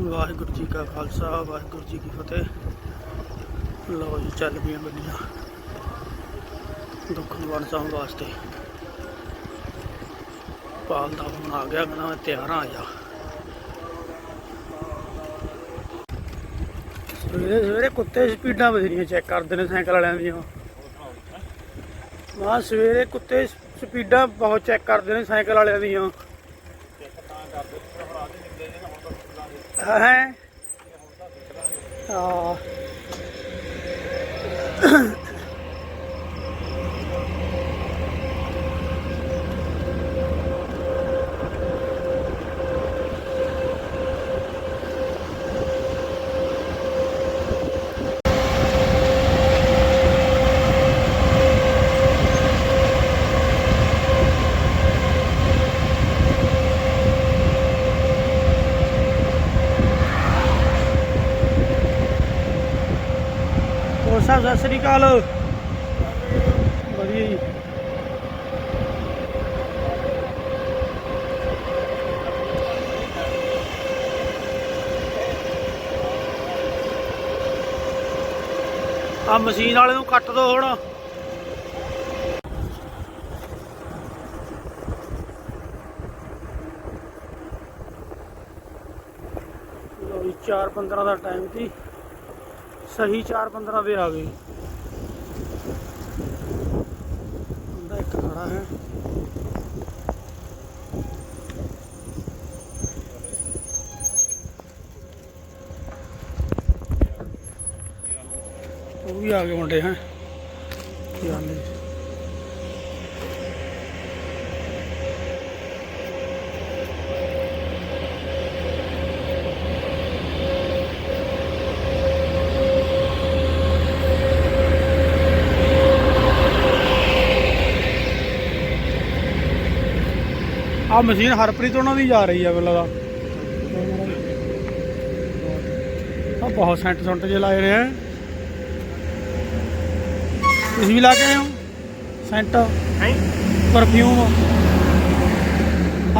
ਵਾਹਿਗੁਰੂ ਜੀ ਕਾ ਖਾਲਸਾ, ਵਾਹਿਗੁਰੂ ਜੀ ਕੀ ਫਤਿਹ। ਲਓ ਜੀ, ਚੱਲ ਪਈਆਂ ਗੱਡੀਆਂ। ਦੁੱਖ ਨਿਵਾਰਨ ਸਾਹਿਬ ਵਾਸਤੇ। ਪਾਲ ਦਾ ਫੋਨ ਆ ਗਿਆ, ਕਹਿੰਦਾ ਮੈਂ ਤਿਆਰ ਆ ਜਾ। ਸਵੇਰੇ ਸਵੇਰੇ ਕੁੱਤੇ ਸਪੀਡਾਂ ਬਥੇਰੀਆਂ ਚੈੱਕ ਕਰਦੇ ਨੇ ਸਾਈਕਲ ਵਾਲਿਆਂ ਦੀਆਂ। ਮਾ ਸਵੇਰੇ ਕੁੱਤੇ ਸਪੀਡਾਂ ਬਹੁਤ ਚੈੱਕ ਕਰਦੇ ਨੇ ਸਾਈਕਲ ਵਾਲਿਆਂ ਦੀਆਂ। ਹੈ। ਆ ਸਤਿ ਸ੍ਰੀ ਅਕਾਲ। ਵਧੀਆ ਜੀ। ਆ ਮਸ਼ੀਨ ਵਾਲੇ ਨੂੰ ਕੱਟ ਦੋ ਹੁਣ। ਲੋ ਜੀ 4:15 ਦਾ ਟਾਈਮ ਸੀ। ਸਹੀ 4:15 ਦੇ ਆ ਗਏ। ਹੁੰਦਾ ਇੱਕ ਖੜਾ ਹੈ। ਉਹ ਵੀ ਆ ਗਏ ਮੁੰਡੇ, ਹੈ ਜਾਂਦੇ ਆ ਮਸ਼ੀਨ ਹਰਪ੍ਰੀਤ ਉਹਨਾਂ ਦੀ ਜਾ ਰਹੀ ਆ ਮੈਨੂੰ ਲੱਗਦਾ। ਆ ਬਹੁਤ ਸੈਂਟ ਸੁੰਟ ਜੇ ਲਾਏ ਨੇ। ਤੁਸੀਂ ਵੀ ਲਾ ਕੇ ਆਏ ਹੋ? ਸੈਂਟ? ਹੈ ਪਰਫਿਊਮ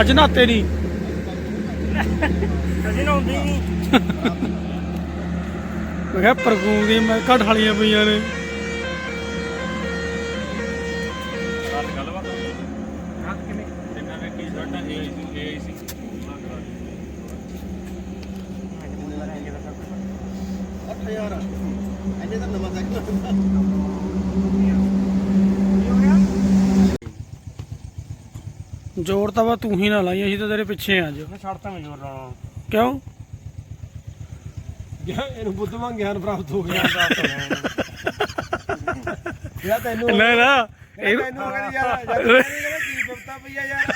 ਅੱਜ ਨਾਤੇ ਨਹੀਂ। ਕਦੀ ਨਾ ਹੁੰਦੀ ਨਹੀਂ। ਮੈਂ ਕਿਹਾ ਪਰਫਿਊਮ ਦੀ ਮੈਂ ਘਟ ਹਾਲੀਆਂ ਪਈਆਂ ਨੇ ਗੱਲ ਗੱਲਬਾਤ ਰਾਤ ਕਿਵੇਂ ਜਿੰਨਾ ਨੇ ਟੀ ਸ਼ਰਟਾਂ ਏ ਸੀ ਏ ਸੀ ਅੱਠ ਹਜ਼ਾਰ ਇਹਨੇ ਤਾਂ ਨਵਾਂ ਸਾਈਕਲ ਜੋਰ ਤਾਂ ਵਾ ਤੂੰ ਹੀ ਨਾ ਲਾਈ ਅਸੀਂ ਤਾਂ ਤੇਰੇ ਪਿੱਛੇ ਆ ਅੱਜ ਮੈਂ ਛੱਡਤਾ ਮੈਂ ਜੋਰ ਲਾਉਣਾ ਕਿਉਂ ਇਹਨੂੰ ਬੁੱਧਵਾਂ ਗਿਆਨ ਪ੍ਰਾਪਤ ਹੋ ਗਿਆ। ਯਾ ਤੈਨੂੰ ਨਾ ਨਾ ਇਹ ਤੈਨੂੰ ਕਹਿੰਦੇ ਯਾਰ ਯਾਰ ਕੀ ਬਿਪਤਾ ਪਈ ਆ ਯਾਰ।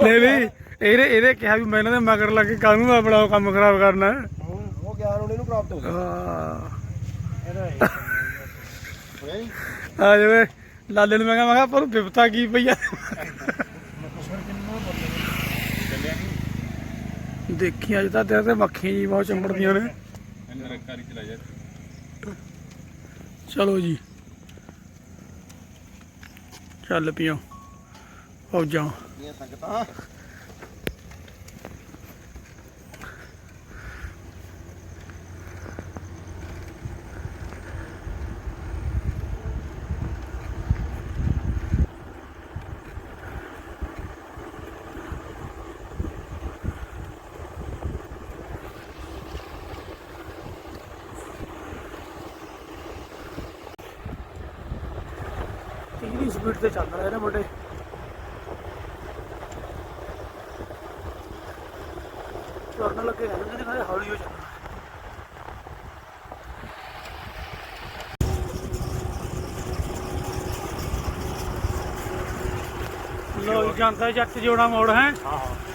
ਨਹੀਂ ਵੀ ਇਹਨੇ ਇਹਨੇ ਕਿਹਾ ਵੀ ਮੈਂ ਇਹਨਾਂ ਦੇ ਮਗਰ ਲੱਗ ਕੇ ਕਾਹਨੂੰ ਆਪਣਾ ਉਹ ਕੰਮ ਖਰਾਬ ਕਰਨਾ? ਉਹ ਗਿਆਨ ਉਹਨੇ ਨੂੰ ਪ੍ਰਾਪਤ ਹੋ ਗਿਆ। ਆ ਜਿਵੇਂ। ਲਾਲੇ ਨੂੰ ਮੈਂ ਕਿਹਾ ਮੈਂ ਕਿਹਾ ਪਰ ਬਿਪਤਾ ਕੀ ਪਈ ਆ? ਦੇਖੀ ਅੱਜ ਤਾਂ ਤੇਰੇ ਤੇ ਮੱਖੀਆਂ ਜੀ, ਬਹੁਤ ਚੰਬੜਦੀਆਂ ਨੇ। ਚਲੋ ਜੀ। ਚੱਲ ਪਿਓ। ਫੌਜਾਂ ਇਹ ਸਪੀਡ ਤੇ ਚੱਲ ਰਹੇ ਨੇ ਮੁੰਡੇ। ਤੁਰਨ ਲੱਗੇ ਜਾਂਦੇ ਨੇ ਖਾਲੀ ਹੌਲੀ ਹੋ ਜਾਂਦਾ ਲੋ ਜਾਂਦਾ ਜੱਟ ਜੋੜਾ ਮੋੜ ਹੈ। ਹਾਂ ਹਾਂ।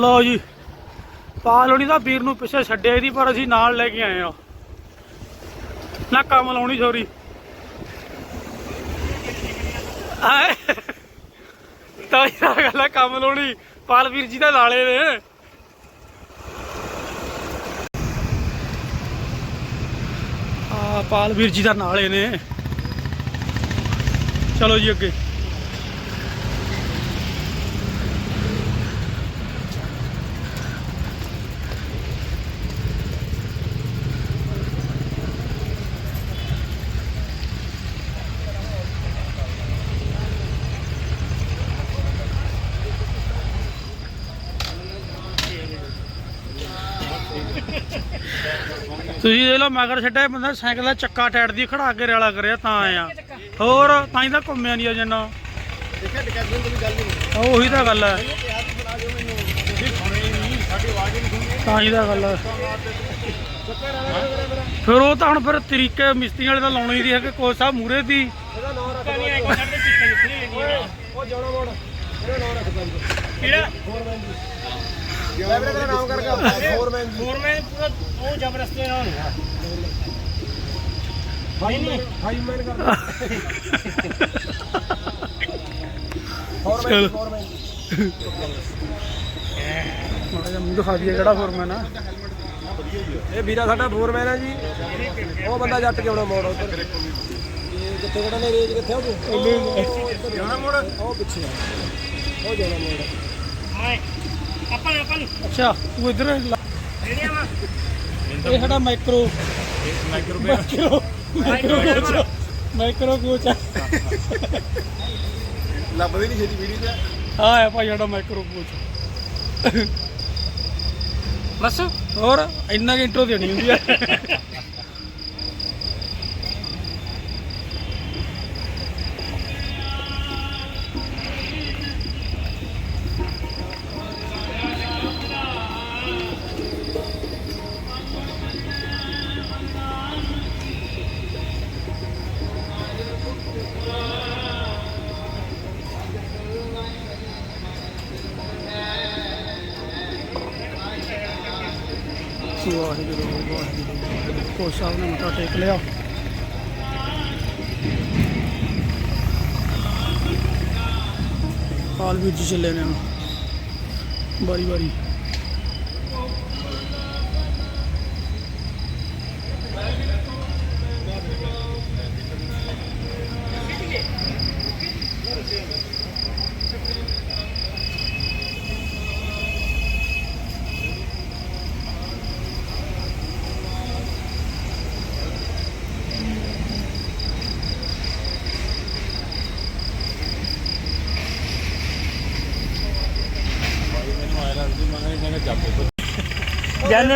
ਲਓ ਜੀ। ਪਾਲੋਣੀ ਤਾਂ ਵੀਰ ਨੂੰ ਪਿੱਛੇ ਛੱਡਿਆ ਇਹਦੀ ਪਰ ਅਸੀਂ ਨਾਲ ਲੈ ਕੇ ਆਏ ਆ। ਨਾ ਕੰਮ ਲਾਉਣੀ ਛੋਰੀ ਤਾਂ ਇਹ ਗੱਲ ਆ, ਕੰਮ ਲਾਉਣੀ। ਪਾਲ ਵੀਰ ਜੀ ਦਾ ਲਾਲੇ ਨੇ। ਆ ਪਾਲ ਵੀਰ ਜੀ ਦਾ ਨਾਲੇ ਨੇ। ਚਲੋ ਜੀ ਅੱਗੇ। ਤੁਸੀਂ ਦੇਖ ਲਓ, ਮਗਰ ਛੱਡਿਆ ਬੰਦਾ, ਸਾਈਕਲ ਦਾ ਚੱਕਾ ਟਾਇਰ ਦੀ, ਖੜਾ ਕੇ ਰੇਲਾ ਕਰਿਆ ਤਾਂ ਆਇਆ ਹੋਰ, ਤਾਂ ਹੀ ਤਾਂ ਘੁੰਮਿਆ ਨਹੀਂ ਅਜੇ ਦੇਖਿਆ ਡਿਕੈਸ਼ਨ ਦੀ ਗੱਲ ਨਹੀਂ ਉਹੀ ਤਾਂ ਗੱਲ ਹੈ। ਤਾਂ ਹੀ ਤਾਂ ਗੱਲ ਹੈ। ਫਿਰ ਉਹ ਤਾਂ ਹੁਣ ਫਿਰ ਤਰੀਕੇ ਮਿਸਤਰੀ ਵਾਲੇ ਤਾਂ ਲਾਉਣੀ ਦੀ ਹੈ ਕਿ ਕੋਈ ਸਾਹਿਬ ਮੂਰੇ ਦੀ। ਉਹ ਜਾਣਾ ਮੋੜ ਇਹਦਾ ਨਾਮ ਰੱਖ ਦਿੰਦੇ ਕਿਹੜਾ? ਡਰਾਈਵਰ ਦਾ ਨਾਮ ਕਰਕੇ ਫੋਰਮੈਨ ਜੀ। ਫੋਰਮੈਨ ਪੂਰਾ ਉਹ ਜ਼ਬਰਦਸਤੀ ਨਾਲ ਹੋਣਾ। ਹਾਈਮੈਨ ਕਰਦਾ। ਚਲੋ। ਫੋਰਮੈਨ ਫੋਰਮੈਨ ਮਾੜਾ ਜਿਹਾ ਮੂੰਹ ਦਿਖਾ ਦਈਏ ਕਿਹੜਾ ਫੋਰਮੈਨ ਆ। ਇਹ ਵੀਰਾ ਸਾਡਾ ਫੋਰਮੈਨ ਹੈ ਜੀ। ਉਹ ਬੰਦਾ ਜੱਟ ਕੇ ਆਉਣਾ ਮੋੜ ਉੱਧਰ। ਕਿੱਥੇ ਕਿਹੜਾ ਨੇ ਰੇਜ ਕਿੱਥੇ ਆ ਤੂੰ ਜਾਣਾ ਮੋੜ ਉਹ ਪਿੱਛੇ ਆ। ਉਹ ਜਾਣਾ ਮੋੜ। ਮੈਂ ਆਪਾਂ ਆਪਾਂ ਅੱਛਾ ਤੂੰ ਇੱਧਰ ਲਾ- ਜਿਹੜੀਆਂ ਵਾ। ਇਹ ਸਾਡਾ micro micro micro micro coach micro coach ਆ ਲੱਭਦੇ ਨਹੀਂ ਛੇਤੀ ਵੀਡੀਓ ਚ ਆ ਹੈ ਭਾਈ ਸਾਡਾ ਮਾਈਕਰੋ ਕੋਚ ਬਸ। ਹੋਰ ਇੰਨਾ ਕਿ ਇੰਟਰੋ ਦੇਣੀ ਹੁੰਦੀ ਹੈ ਵਾਹਿਗੁਰੂ ਵਾਹਿਗੁਰੂ ਕੋਚ ਸਾਹਿਬ ਨੇ ਮੱਥਾ ਟੇਕ ਲਿਆ ਪਾਲ ਵੀਰ ਜੀ ਚੱਲੇ ਨੇ ਬਾਰੀ ਬਾਰੀ ਜਨਰਲ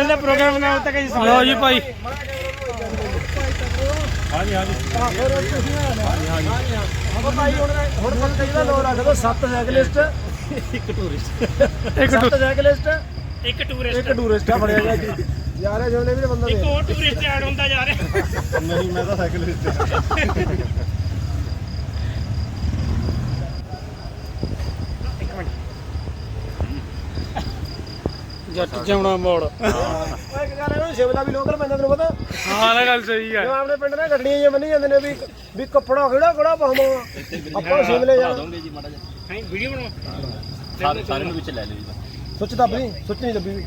ਦਾ ਪ੍ਰੋਗਰਾਮ ਬਣਾਉ ਤੱਕ ਜੀ ਲਓ ਜੀ ਭਾਈ। ਹਾਂਜੀ ਹਾਂਜੀ ਉਹ ਭਾਈ ਹੁਣ ਹੁਣ ਪੱਕਾ ਇਹਦਾ ਨਾਮ ਰੱਖ ਦੋ ਸੱਤ ਸਾਈਕਲਿਸਟ ਇੱਕ ਟੂਰਿਸਟ ਇੱਕ ਸੱਤ ਸਾਈਕਲਿਸਟ ਇੱਕ ਇੱਕ ਟੂਰਿਸਟ ਟੂਰਿਸਟ ਆ ਫੜਿਆ ਗਿਆ। ਜੀ ਯਾਰ ਇਹ ਜੋਨੇ ਵੀ ਬੰਦਾ ਇੱਕ ਦੇ। ਹੋਰ ਟੂਰਿਸਟ ਐਡ ਹੁੰਦਾ ਜਾ ਰਿਹਾ। ਨਹੀਂ ਮੈਂ ਤਾਂ ਸਾਈਕਲਿਸਟ ਜੱਟ ਜਾਉਣਾ ਮੋੜ। ਓਏ ਇੱਕ ਗੱਲ ਇਹਨੂੰ ਸ਼ਿਮਲਾ ਵੀ ਲੋਕਲ ਪੈਂਦਾ ਤੈਨੂੰ ਪਤਾ? ਹਾਂ ਇਹ ਗੱਲ ਸਹੀ ਹੈ ਜਿਵੇਂ ਆਪਣੇ ਪਿੰਡ ਨਾਲ ਗੱਡੀਆਂ ਜਿਹੀਆਂ ਬੰਨੀ ਜਾਂਦੇ ਨੇ ਵੀ ਵੀ ਕੱਪੜਾ ਕਿਹੜਾ ਕਿਹੜਾ ਪਾਉਂਦਾ ਆਪਾਂ ਸ਼ਿਮਲੇ ਜਾਣਾ। ਹਾਂ ਵੀਡੀਓ ਬਣਾਓ। ਸਾਰੇ ਸਾਰੇ ਨੂੰ ਵਿੱਚ ਲੈ ਲਿਓ ਜੀ। ਸੁੱਚ ਦੱਬ ਨਹੀਂ ਸੁੱਚ ਨਹੀਂ ਦੱਬੀ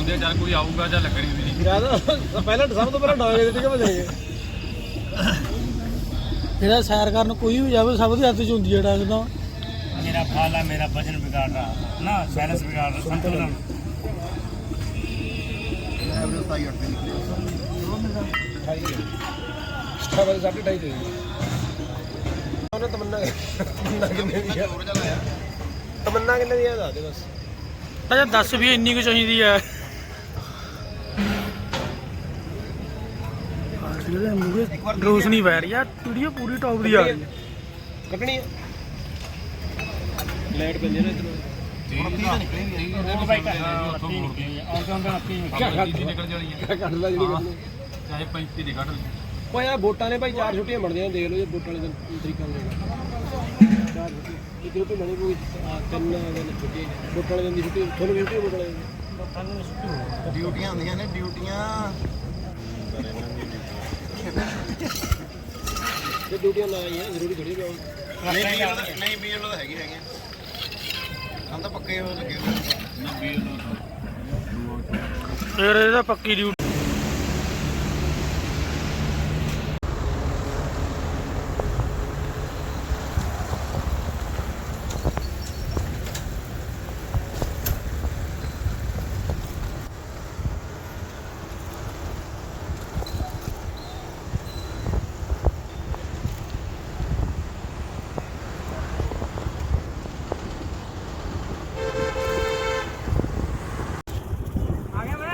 ਹੁੰਦੀ ਆ ਜਦ ਕੋਈ ਆਊਗਾ ਜਾਂ ਲੱਗਣੀ ਹੁੰਦੀ ਨਹੀਂ। ਯਾਰ ਪਹਿਲਾਂ ਸਭ ਤੋਂ ਪਹਿਲਾਂ ਡਾਂਗੇ ਦਿੱਤੀ ਕਿ ਬਚਾਂਗੇ ਜਿਹੜਾ ਸੈਰ ਕਰਨ ਕੋਈ ਵੀ ਜਾਵੇ ਸਭ ਦੇ ਹੱਥ 'ਚ ਹੁੰਦੀ ਹੈ ਡਾਂਗ ਤਾਂ। ਮੇਰਾ ਫਾਲਾ ਮੇਰਾ ਵਜਨ ਵਿਗਾੜ ਰਹਾ। ਨਾ ਬੈਲੈਂਸ ਵਿਗਾੜ ਰਹਾ ਸੰਤੁਲਨ। ਐਵਰੇਜ 28 28 ਸਟਾਬਲ 28 ਦੇ ਉਹਨੇ ਤਮੰਨਾ ਕਿੰਨੇ ਦੀ ਆ? ਤਮੰਨਾ ਦੇ ਬਸ। ਅੱਛਾ 10 ਵੀ ਇੰਨੀ ਕੁ ਚਾਹੀਦੀ ਆ। ਜਿਹੜਾ ਮੂਰੇ ਰੋਸ਼ਨੀ ਵਹਿ ਰਹੀ ਆ ਵੀਡੀਓ ਪੂਰੀ ਟੌਪ ਦੀ ਆ ਰਹੀ ਹੈ ਕੱਢਣੀ ਹੈ ਲਾਈਟ ਪੈਂਦੀ ਨਾ ਇਧਰੋਂ। ਕੋਈ ਆ। ਵੋਟਾਂ ਨੇ ਭਾਈ ਚਾਰ ਛੁੱਟੀਆਂ ਬਣਦੀਆਂ ਦੇਖ ਲਓ ਜੇ ਵੋਟਾਂ ਵਾਲੇ ਦਿਨ ਤਰੀਕਾ ਹੋ ਜਾਏਗਾ ਚਾਰ ਛੁੱਟੀਆਂ ਇੱਕ ਰੁਪਏ ਬਣੇ ਕੋਈ ਤਿੰਨ ਦਿਨ ਛੁੱਟੀ ਵੋਟਾਂ ਵਾਲੇ ਦਿਨ ਦੀ ਛੁੱਟੀ ਤੁਹਾਨੂੰ ਕਿਹੜੀ ਛੁੱਟੀ ਵੋਟਾਂ ਵਾਲੇ ਦਿਨ? ਡਿਊਟੀਆਂ ਹੁੰਦੀਆਂ ਨੇ ਡਿਊਟੀਆਂ। ਤੇ ਡਿਊਟੀਆਂ ਨਾ ਆਈਆਂ ਜ਼ਰੂਰੀ ਥੋੜੀ ਵੀ ਆਉਣ ਨਹੀਂ ਬੀਐਲ ਨਹੀਂ ਬੀਐਲ ਤਾਂ ਹੈਗੀ ਹੈਗੇ ਹਮ ਤਾਂ ਪੱਕੇ ਹੋ ਲੱਗੇ ਹੋਏ ਨੇ। ਫਿਰ ਇਹਦਾ ਪੱਕੀ ਡਿਊਟੀ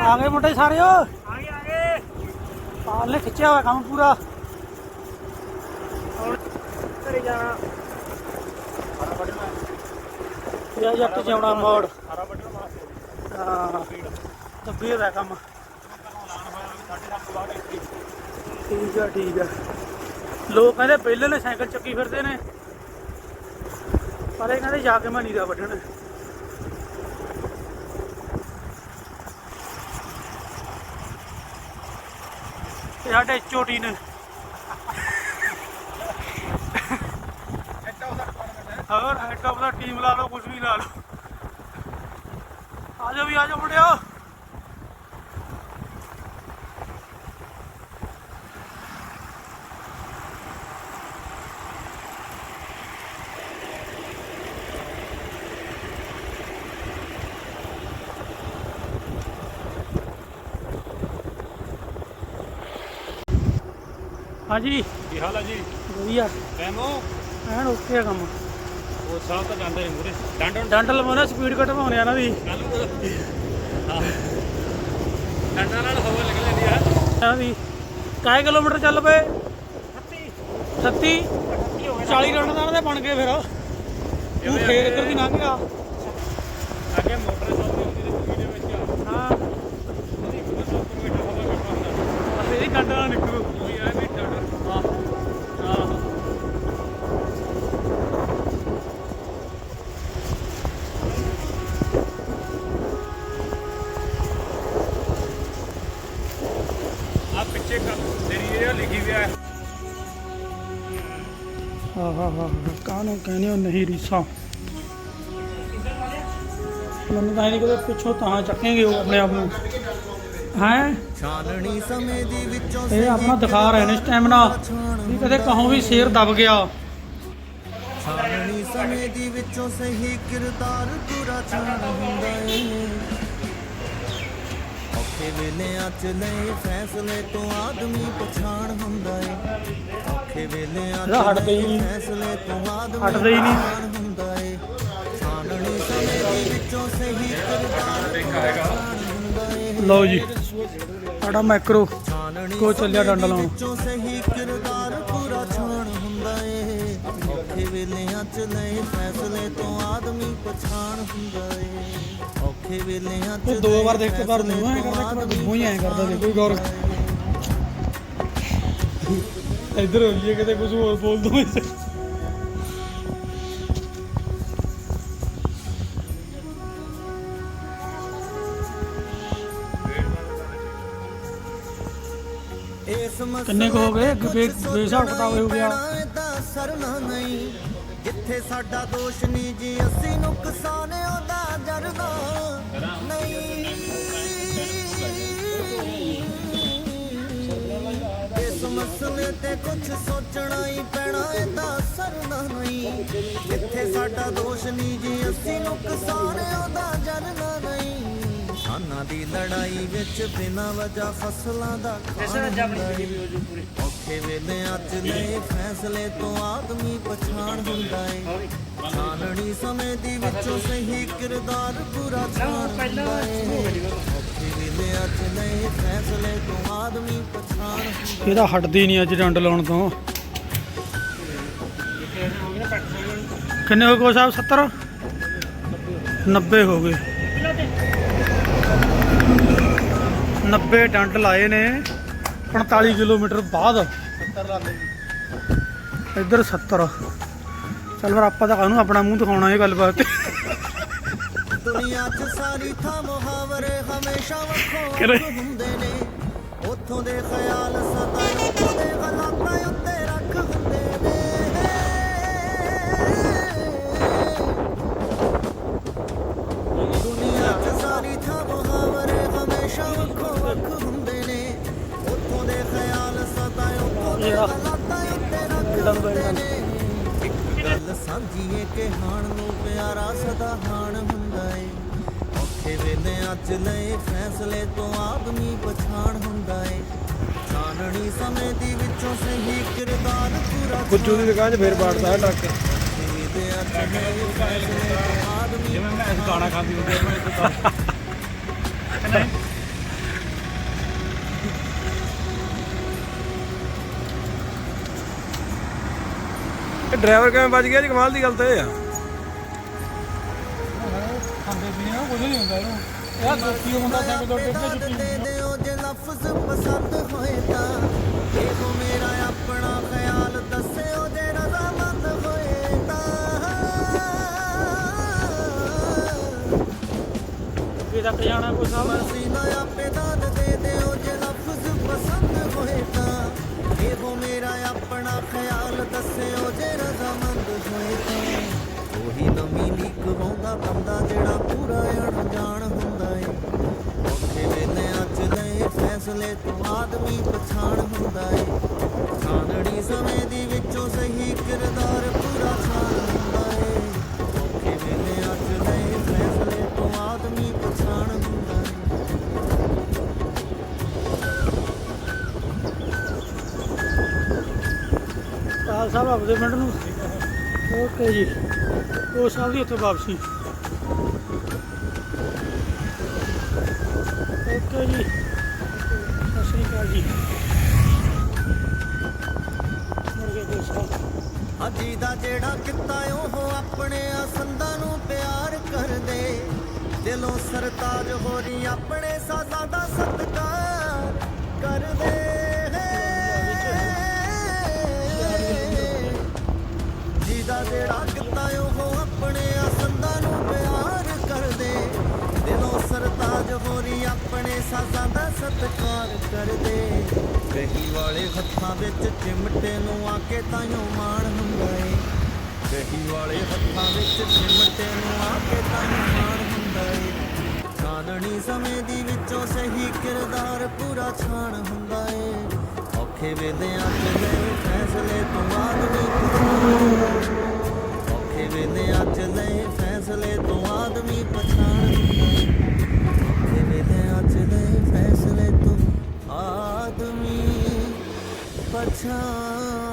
ਆ ਗਏ ਮੁੰਡੇ ਸਾਰੇ ਓ। ਆ ਗਏ ਆ ਗਏ। ਪਾਲੇ ਖਿੱਚਿਆ ਹੋਇਆ ਕੰਮ ਪੂਰਾ। ਹੁਣ ਘਰੇ ਜਾਣਾ। ਹਰਾ ਬਟਨ ਯਾ ਜੱਟ ਜਾਉਣਾ ਮੋੜ। ਹਰਾ ਬਟਨ ਮਾਰ ਕੰਮ। ਠੀਕ ਆ ਠੀਕ ਆ। ਲੋਕ ਕਹਿੰਦੇ ਪਹਿਲੇ ਨੇ ਸਾਈਕਲ ਚੱਕੀ ਫਿਰਦੇ ਨੇ। ਪਰ ਇਹ ਕਹਿੰਦੇ ਜਾ ਕੇ ਮੈਂ ਨੀਰਾ ਵੱਢਣਾ। ਤੇ ਸਾਡੇ ਚੋਟੀ ਨੇ। ਹੋਰ ਹੈਡ ਆਫ ਦਾ ਟੀਮ ਲਾ ਲਓ ਕੁਝ ਵੀ ਲਾ ਲਓ। ਆ ਜਾਓ ਵੀ, ਆ ਜਾਓ ਮੁੰਡਿਓ। ਹਾਂਜੀ। ਕੀ ਹਾਲ ਹੈ ਜੀ? ਵਧੀਆ। ਟੈਮੋ ਐਨ ਓਕੇ ਆ ਕੰਮ। ਉਹ ਸਾਹ ਤਾਂ ਜਾਂਦੇ ਨੇ ਮੂਰੇ ਡੰਡ ਡੰਡ ਲਵਾਉਣਾ ਸਪੀਡ ਘਟਵਾਉਣੇ ਆ ਇਹਨਾਂ ਦੀ ਕੱਲ ਨੂੰ ਹਾਂ। ਡੰਡਾਂ ਨਾਲ ਹਵਾ ਨਿਕਲ ਜਾਂਦੀ ਆ ਇਹਨਾਂ ਦੀ ਕਾਏ ਕਿਲੋਮੀਟਰ ਚੱਲ ਪਏ? 36 40 ਡੰਡ ਦਾ ਦੇ ਬਣ ਗਏ ਫਿਰ। ਤੂੰ ਫੇਰ ਇੱਧਰ ਦੀ ਲੰਘ ਗਿਆ? ਅੱਗੇ ਮੋਟਰ ਚੱਲਦੀ ਹੁੰਦੀ ਤੇ ਦੇ ਵਿੱਚ ਹਾਂ। ਉਹਦੀ ਇੱਕ ਸੌ ਕਿਲੋਮੀਟਰ ਹਵਾ ਕੱਢਦਾ ਹੁੰਦਾ ਬਸ ਇਹਦੀ ਡੰਡ ਨਾਲ ਨਿਕਲੂ। ਹਾਂ ਹਾਂ ਹਾਂ ਕਾਹਨੂੰ ਕਹਿੰਦੇ ਹੋ? ਨਹੀਂ ਰੀਸਾਂ। ਮੈਨੂੰ ਤਾਂ ਨਹੀਂ ਕਦੇ ਪਿੱਛੋਂ ਤਾਂ ਚੱਕੇਗੇ ਉਹ ਆਪਣੇ ਆਪ ਨੂੰ। ਹੈ? ਛਾਨਣੀ ਸਮੇਂ ਦੀ ਵਿੱਚੋਂ ਇਹ ਆਪਣਾ ਦਿਖਾ ਰਹੇ ਨੇ ਸਟੈਮਨਾ ਵੀ ਕਦੇ ਕਹੋਂ ਵੀ ਸ਼ੇਰ ਦਬ ਗਿਆ। ਛਾਨਣੀ ਸਮੇਂ ਦੀ ਵਿੱਚੋਂ ਸਹੀ ਕਿਰਦਾਰ ਪੂਰਾ ਛਾਣ ਹੁੰਦਾ ਏ। ਔਖੇ ਵੇਲਿਆਂ ਚ ਲਏ ਫੈਸਲੇ ਤੋਂ ਆਦਮੀ ਪਛਾਣ ਹੁੰਦਾ ਏ। ਔਖੇ ਵੇਲਿਆਂ ਚ ਹਟਦੇ ਹੀ। ਫੈਸਲੇ ਤੋਂ ਆਦਮੀ ਹਟਦੇ ਹੀ ਨਹੀਂ। ਪਛਾਣ ਹੁੰਦਾ ਏ। ਛਾਨਣੀ ਸਮੇਂ ਦੀ ਵਿੱਚੋਂ ਸਹੀ ਕਿਰਦਾਰ ਪਛਾਣ ਹੁੰਦਾ ਏ। ਲਓ ਜੀ ਸਾਡਾ ਮੈਕਰੋ ਕੋ ਚੱਲਿਆ ਡੰਡ ਲਾਉਣ। ਚ ਲਏ ਫੈਸਲੇ ਤੋਂ ਆਦਮੀ ਪਛਾਣ ਹੁੰਦਾ ਏ ਔਖੇ ਵੇਲਿਆਂ ਚ ਦੋ ਵਾਰ ਦੇਖ ਕੇ ਪਰ ਫੈਸਲੇ ਨੂੰ ਐ ਤੋਂ ਕਰਦਾ ਇੱਕ ਵਾਰ ਗੁੱਗੂ ਹੀ ਐ ਕਰਦਾ ਦੇ ਕੋਈ ਗੌਰ ਇੱਧਰ ਹੋ ਜੀ ਕਿਤੇ ਕੁਝ ਹੋਰ ਬੋਲ ਦੋ ਇਸ ਕਿੰਨੇ ਕੁ ਹੋ ਗਏ? ਅੱਗੇ ਬੇ- ਬੇਹਿਸਾਬ ਕਿਤਾਬ ਹੋ ਗਿਆ। ਸਰਨਾ ਨਹੀਂ। ਜਿੱਥੇ ਸਾਡਾ ਦੋਸ਼ ਨਹੀਂ ਜੀ, ਅਸੀਂ ਨੁਕਸਾਨ ਉਹਦਾ ਜਰਦਾ ਨਹੀਂ। ਇਸ ਮਸਲੇ ਤੇ ਕੁਝ ਸੋਚਣਾ ਹੀ ਪੈਣਾ, ਇਹਦਾ ਸਰਨਾ ਨਹੀਂ। ਜਿੱਥੇ ਸਾਡਾ ਦੋਸ਼ ਨਹੀਂ ਜੀ, ਅਸੀਂ ਨੁਕਸਾਨ ਉਹਦਾ ਜਰਨਾ ਨਹੀਂ। ਕਿਸਾਨਾਂ ਦੀ ਲੜਾਈ ਵਿੱਚ ਬਿਨਾਂ ਵਜ੍ਹਾ ਫਸਲਾਂ ਦਾ ਖਾਣ ਔਖੇ ਵੇਲਿਆਂ 'ਚ ਲਏ ਫੈਸਲੇ ਤੋਂ ਆਦਮੀ ਪਛਾਣ ਹੁੰਦਾ ਏ। ਛਾਨਣੀ ਸਮੇਂ ਦੀ ਵਿੱਚੋਂ ਸਹੀ ਕਿਰਦਾਰ ਪੂਰਾ ਛਾਣ ਹੁੰਦਾ ਏ। ਔਖੇ ਵੇਲਿਆਂ 'ਚ ਲਏ ਫੈਸਲੇ ਤੋਂ ਆਦਮੀ ਪਛਾਣ ਹੁੰਦਾ ਇਹਦਾ ਹਟਦੀ ਨਹੀਂ ਅੱਜ ਡੰਡ ਲਾਉਣ ਤੋਂ। ਕਿੰਨੇ ਹੋ ਗਏ? ਸਾਹਿਬ? 70 90 ਹੋ ਗਏ। 90 ਡੰਡ ਲਾਏ ਨੇ 45 ਕਿਲੋਮੀਟਰ ਬਾਅਦ। 70 ਇੱਧਰ 70 ਚੱਲ ਫਿਰ ਆਪਾਂ ਤਾਂ ਕਾਹਨੂੰ ਆਪਣਾ ਮੂੰਹ ਦਿਖਾਉਣਾ ਇਹ ਗੱਲਬਾਤ। ਦੁਨੀਆ 'ਚ ਸਾਰੀ ਥਾਂ ਮੁਹਾਵਰੇ ਹਮੇਸ਼ਾ ਵੱਖੋ ਹੁੰਦੇ ਨੇ। ਉੱਥੋਂ ਦੇ ਖਿਆਲ ਸਦਾ ਉੱਥੋਂ ਦੇ ਪੂਰਾ ਦੀ ਦੁਕਾਨ 'ਚ ਫੇਰ ਬਾੜਦਾ ਟਰੱਕ। ਜਿਵੇਂ ਮੈਂ ਦਾਣਾ ਖਾਂਦੀ ਹੁੰਦੀ ਆ ਮੈਂ ਇੱਥੇ ਇਹ ਡਰਾਈਵਰ ਕਿਵੇਂ ਬਚ ਗਿਆ ਜੀ? ਕਮਾਲ ਦੀ ਗੱਲ ਤਾਂ ਇਹ ਆ। ਖਾਂਦੇ ਪੀਣੇ ਕੁਝ ਨਹੀਂ ਹੁੰਦਾ ਇਹਨੂੰ ਇਹ ਦੋਸਤੀ ਹੁੰਦਾ ਸਾਈਕਲ ਤੋਂ ਟਿੱਕੇ ਦਾਦ ਜੇ ਲਫ਼ਜ਼ ਪਸੰਦ ਹੋਏ ਤਾਂ ਇਹੋ ਮੇਰਾ ਤੱਕ ਜਾਣਾ ਕੋਈ ਸਾਹਿਬ ਮਰਜ਼ੀ ਨਾ ਆਪੇ ਦਾਦ ਦੇ ਦਿਓ ਜੇ ਲਫ਼ਜ਼ ਪਸੰਦ ਹੋਏ ਤਾਂ। ਇਹੋ ਮੇਰਾ ਆਪਣਾ ਖਿਆਲ ਦੱਸਿਓ ਜੇ ਰਜ਼ਾਮੰਦ ਹੋਏ ਤਾਂ। ਉਹੀ ਨਵੀਂ ਲੀਕ ਵਾਉਂਦਾ ਬੰਦਾ ਜਿਹੜਾ ਪੂਰਾ ਅਣਜਾਣ ਹੁੰਦਾ ਏ। ਔਖੇ ਵੇਲੇ ਅੱਜ ਲਏ ਫੈਸਲੇ ਤੋਂ ਆਦਮੀ ਪਛਾਣ ਹੁੰਦਾ ਏ। ਛਾਨੜੀ ਸਮੇਂ ਦੀ ਸਾਹਿਬ ਆਪਦੇ ਪਿੰਡ ਨੂੰ। ਓਕੇ ਜੀ। ਉਹ ਸਾਹਿਬ ਦੀ ਉੱਥੇ ਵਾਪਸੀ। ਓਕੇ ਜੀ। ਸਤਿ ਸ਼੍ਰੀ ਅਕਾਲ ਜੀ। ਕੇ ਸਾਹਿਬ। ਅਜੀ ਦਾ ਜਿਹੜਾ ਕਿੱਤਾ ਉਹ ਆਪਣੇ ਅਸੰਦਾਂ ਨੂੰ ਪਿਆਰ ਕਰਦੇ। ਦਿਲੋਂ ਸਰਤਾਜ ਹੋਰੀ ਆਪਣੇ ਸਾਜ਼ਾਂ ਦਾ ਸਤਿਕਾਰ ਕਰਦੇ। ਜਿਹੜਾ ਕਿੱਤਾ ਉਹ ਆਪਣੇ ਅਸੰਦਾਂ ਨੂੰ ਪਿਆਰ ਕਰਦੇ। ਦਿਲੋਂ ਸਰਤਾਜ ਹੋਰੀ ਆਪਣੇ ਸਾਜ਼ਾਂ ਦਾ ਸਤਿਕਾਰ ਕਰਦੇ। ਕਹੀ ਵਾਲੇ ਹੱਥਾਂ ਵਿੱਚ ਚਿਮਟੇ ਨੂੰ ਆ ਕੇ ਤਾਈਓ ਮਾਣ ਹੁੰਦਾ ਏ। ਕਹੀ ਵਾਲੇ ਹੱਥਾਂ ਵਿੱਚ ਚਿਮਟੇ ਨੂੰ ਆ ਕੇ ਤਾਈਓ ਮਾਣ ਹੁੰਦਾ ਏ। ਛਾਨਣੀ ਸਮੇਂ ਦੀ ਵਿੱਚੋਂ ਸਹੀ ਕਿਰਦਾਰ ਪੂਰਾ ਛਾਣ ਹੁੰਦਾ ਏ। ਔਖੇ ਵੇਦਿਆਂ ਚ ਨਹੀਂ ਫੈਸਲੇ ਤੋਂ ਬਾਅਦ ਵੀ ਔਖੇ ਵੇਦਿਆਂ ਚ ਨਹੀਂ ਫੈਸਲੇ ਤੋਂ ਆਦਮੀ ਪਛਾਣ। ਔਖੇ ਵੇਦਿਆਂ ਚ ਨਹੀਂ ਫੈਸਲੇ ਤੋਂ ਆਦਮੀ ਪਛਾਣ।